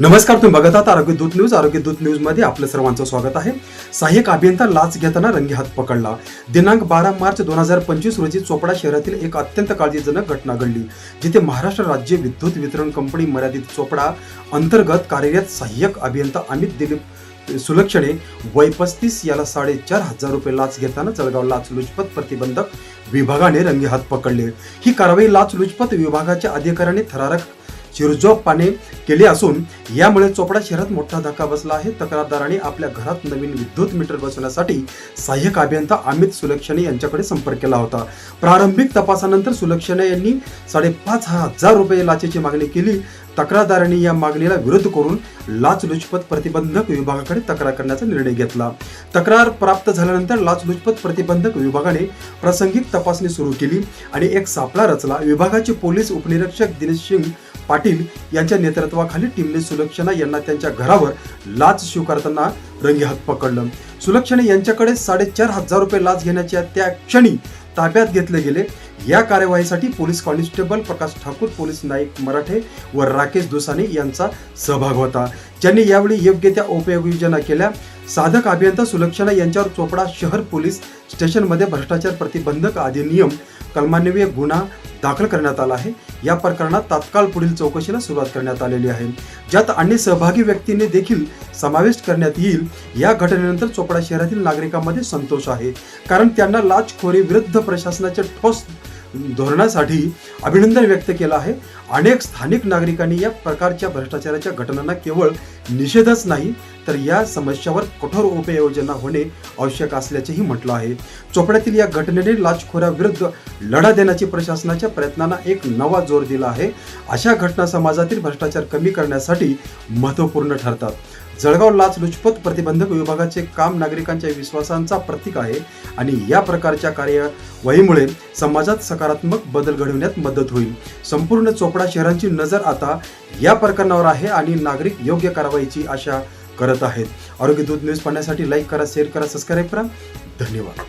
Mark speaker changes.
Speaker 1: नमस्कार तुम्ही बघत आहात आरोग्य दूत न्यूज. आरोग्य दूत न्यूजमध्ये आपलं सर्वांचं स्वागत आहे. सहाय्यक अभियंता लाच घेताना रंगे हात पकडला. दिनांक बारा मार्च दोन हजार पंचवीस रोजी चोपडा शहरातील एक अत्यंत काळजीजनक घटना घडली जिथे महाराष्ट्र राज्य विद्युत वितरण कंपनी मर्यादित चोपडा अंतर्गत कार्यरत सहाय्यक अभियंता अमित दिलीप सुलक्षणे वय पस्तीस याला साडेचार हजार रुपये लाच घेताना जळगाव लाच लुचपत प्रतिबंधक विभागाने रंगे हात पकडले. ही कारवाई लाच लुचपत विभागाच्या अधिकाऱ्याने थरारक चिरजोपाने केली असून यामुळे चोपडा शहरात मोठा धक्का बसला आहे. तक्रारदारांनी आपल्या घरात नवीन विद्युत मीटर बसवण्यासाठी सहाय्यक अभियंता अमित सुलक्षणे यांच्याकडे संपर्क केला होता. प्रारंभिक तपासानंतर सुलक्षणे यांनी साडेपाच हजार रुपये लाचेची मागणी केली. तक्रारदारांनी या मागणीला विरोध करून लाचलुचपत प्रतिबंधक विभागाकडे तक्रार करण्याचा निर्णय घेतला. तक्रार प्राप्त झाल्यानंतर लाचलुचपत प्रतिबंधक विभागाने प्रासंगिक तपासणी सुरू केली आणि एक सापळा रचला. विभागाचे पोलीस उपनिरीक्षक दिनेश सिंग पाटील यांच्या नेतृत्वाखाली टीमने सुलक्षणा यांना त्यांच्या घरावर लाच स्वीकारताना रंगेहात पकडलं. सुलक्षणे यांच्याकडे साडेचार हजार रुपये लाच घेण्याच्या त्या क्षणी ताब्यात घेतले गेले. या कार्यवाहीसाठी police constable Prakash Thakur police Naik Marathe व राकेश दुसाने यांचा सहभाग होता. ज्यांनी यावेळी योग्य त्या उपाययोजना केल्या. साधक अभियंता सुलक्षणा यांच्यावर चोपडा शहर पोलीस स्टेशनमध्ये भ्रष्टाचार प्रतिबंधक अधिनियम कलमान्वये गुन्हा दाखल करण्यात आला आहे. या प्रकरणात तात्काळ पुढील चौकशीला सुरुवात करण्यात आलेली आहे. ज्यात अन्य सहभागी व्यक्तींनी देखील समाविष्ट करण्यात येईल. या घटनेनंतर चोपडा शहरातील नागरिकांमध्ये संतोष आहे. कारण त्यांना लाचखोरी विरुद्ध प्रशासनाचे ठोस धोरणासाठी अभिनंदन व्यक्त केलं आहे. अनेक स्थानिक नागरिकांनी या प्रकारच्या भ्रष्टाचाराच्या घटनांना केवळ निषेधच नाही तर या समस्यावर कठोर उपाययोजना होणे आवश्यक असल्याचेही म्हटलं आहे. चोपड्यातील या घटनेने लाचखोऱ्याविरुद्ध लढा देण्याची प्रशासनाच्या प्रयत्नांना एक नवा जोर दिला आहे. अशा घटना समाजातील भ्रष्टाचार कमी करण्यासाठी महत्त्वपूर्ण ठरतात. जळगाव लाच लुचपत प्रतिबंधक विभागाचे काम नागरिकांच्या विश्वासांचा प्रतीक आहे आणि या प्रकारच्या कार्यवाहीमुळे समाजात सकारात्मक बदल घडविण्यात मदत होईल. संपूर्ण चोपडा शहरांची नजर आता या प्रकरणावर आहे आणि नागरिक योग्य कारवाईची आशा करत आहेत. आरोग्य दूध न्यूज पाहण्यासाठी लाईक करा शेअर करा सबस्क्राईब करा. धन्यवाद.